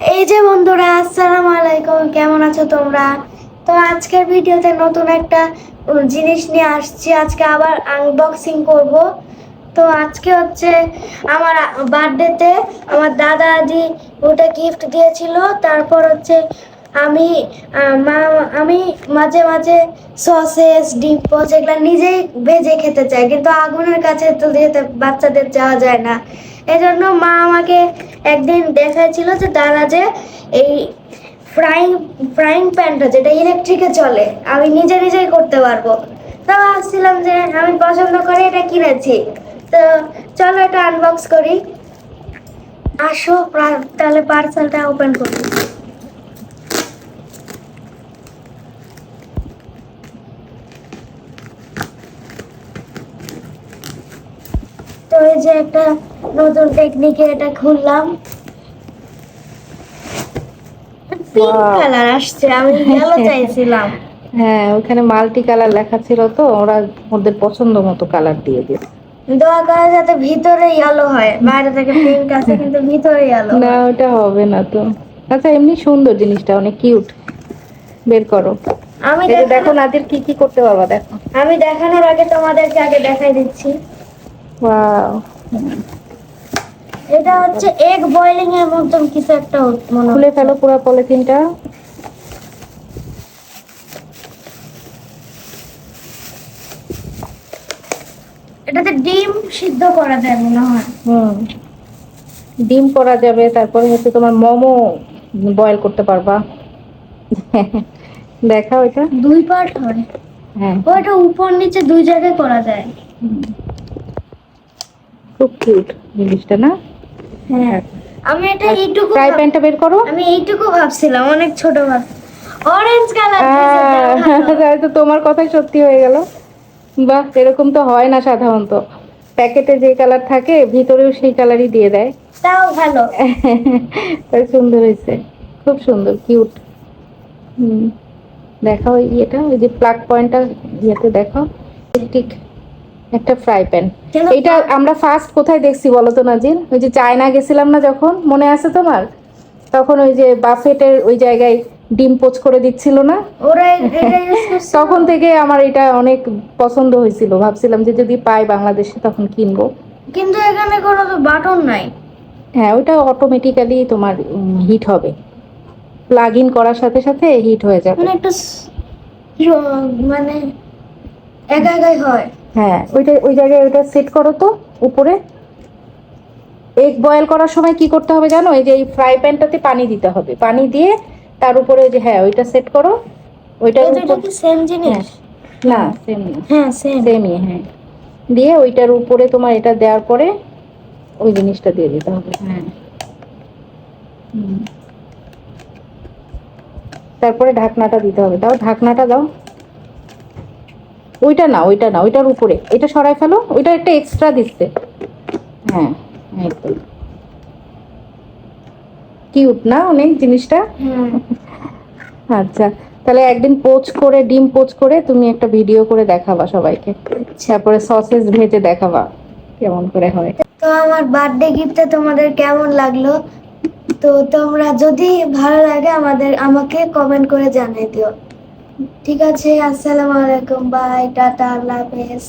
এই যে বন্ধুরা, আসসালামু আলাইকুম। কেমন আছো তোমরা? তো আজকের ভিডিওতে নতুন একটা জিনিস নিয়ে আসছি। আজকে আবার আনবক্সিং করব। তো আজকে হচ্ছে আমার বার্থডেতে আমার দাদাজি ওটা গিফট দিয়েছিল। তারপর হচ্ছে আমি মা, আমি মাঝে মাঝে সসেস, ডিম পোচ এগুলো নিজেই ভেজে খেতে চাই। কিন্তু আগুনের কাছে তো যেতে বাচ্চাদের যাওয়া যায় না, এজন্য মা আমাকে একদিন দেখাচ্ছিল যে তারা যে এই ফ্রাইং ফ্রাইং প্যানটা যেটা ইলেকট্রিকে চলে, আমি নিজে নিজেই করতে পারব। তো ভাবছিলাম যে আমি পছন্দ করে এটা কিনেছি। তো চলো এটা আনবক্স করি। আসো তাহলে পার্সেলটা ওপেন করি। একটা নতুন টেকনিকে এটা খুললাম। পিঙ্ক কালার আসছে আমি ইয়েলো চাইছিলাম। হ্যাঁ ওখানে মাল্টি কালার লেখা ছিল তো ওরা ওদের পছন্দ মতো কালার দিয়ে দিয়েছে দোয়া করে যাতে ভিতরে ইয়েলো হয় বাইরে থেকে পিঙ্ক আছে কিন্তু ভিতরে ইয়েলো না ওটা হবে না তো। আচ্ছা এমনি সুন্দর জিনিসটা অনেক কিউট বের করো। আমি দেখো দেখো নাদির কি কি করতে পারবা দেখো। আমি দেখানোর আগে তোমাদেরকে আগে দেখাই দিচ্ছি। ওয়াও এটা হচ্ছে এগ বয়লিং এর মতন কিছু একটা মনে খুলে ফেলো পুরো পলিথিনটা। এটাতে ডিম সিদ্ধ করা যায় মনে হয়। হুম। ডিম করা যাবে তারপরে হচ্ছে তোমার মোমো বয়েল করতে পারবা। দেখা ওইটা দুই পার্ট হয়। হ্যাঁ। ওটা উপর নিচে দুই জায়গায় করা যায়। খুব কিউট জিনিসটা না? হ্যাঁ। আমি এটা এইটুকু ফ্রাই ভাব- প্যানটা বের করো। আমি এইটুকু ভাবছিলাম অনেক ছোট ভাব। অরেঞ্জ কালার আহ, তাই তো তোমার কথাই সত্যি হয়ে গেল। বাহ এরকম তো হয় না সাধারণত। প্যাকেটে যে কালার থাকে ভিতরেও সেই কালারই দিয়ে দেয়। তাও ভালো। তাই সুন্দর হয়েছে। খুব সুন্দর কিউট হুম দেখাও ইয়েটা ওই যে প্লাগ পয়েন্টটা ইয়েতে দেখাও ঠিক। একটা ফ্রাই প্যান? এইটা আমরা ফার্স্ট কোথায় দেখছি বলো তো নাজির? ওই যে চায়না গেছিলাম না যখন? মনে আছে তোমার? তখন ওই যে বাফেটের ওই জায়গায় ডিম পোচ করে দিচ্ছিল না? এটা তখন থেকে আমার এটা অনেক পছন্দ হয়েছিল। ভাবছিলাম যে যদি পাই বাংলাদেশে তখন কিনবো। কিন্তু এখানে কোনো তো বাটন নাই। হ্যাঁ ওটা অটোমেটিক্যালি তোমার হিট হবে। প্লাগ ইন করার সাথে সাথে হিট হয়ে যাবে। মানে একটা মানে একা একাই হয়। হ্যাঁ ওইটা ওই জায়গায় ওইটা সেট করো তো উপরে। এগ বয়েল করার সময় কি করতে হবে জানো? এই যে এই ফ্রাই প্যানটাতে পানি দিতে হবে। পানি দিয়ে তার উপরে ওই যে হ্যাঁ ওইটা সেট করো। ওইটা সেম জিনিস? না সেম হ্যাঁ সেম সেমই হ্যাঁ। দিয়ে ওইটার উপরে তোমার এটা দেওয়ার পরে ওই জিনিসটা দিয়ে দিতে হবে। হ্যাঁ। তারপরে ঢাকনাটা দিতে হবে। তাও ঢাকনাটা দাও। ওইটা না ওইটা না ওইটার উপরে। এটা সরাই ফেলো ওইটা একটা এক্সট্রা দিচ্ছে। হ্যাঁ একদম। কিউট না অনেক জিনিসটা? আচ্ছা তাহলে একদিন পোচ করে ডিম পোচ করে তুমি একটা ভিডিও করে দেখাবা সবাইকে। তারপরে সসেস ভেজে দেখাবা কেমন করে হয়। তো আমার বার্থডে গিফটটা তোমাদের কেমন লাগল? তো তোমরা যদি ভালো লাগে আমাদের আমাকে কমেন্ট করে জানিয়ে দিও। ঠিক আছে আসসালামু আলাইকুম বাই টাটা আল্লাহ হাফেজ।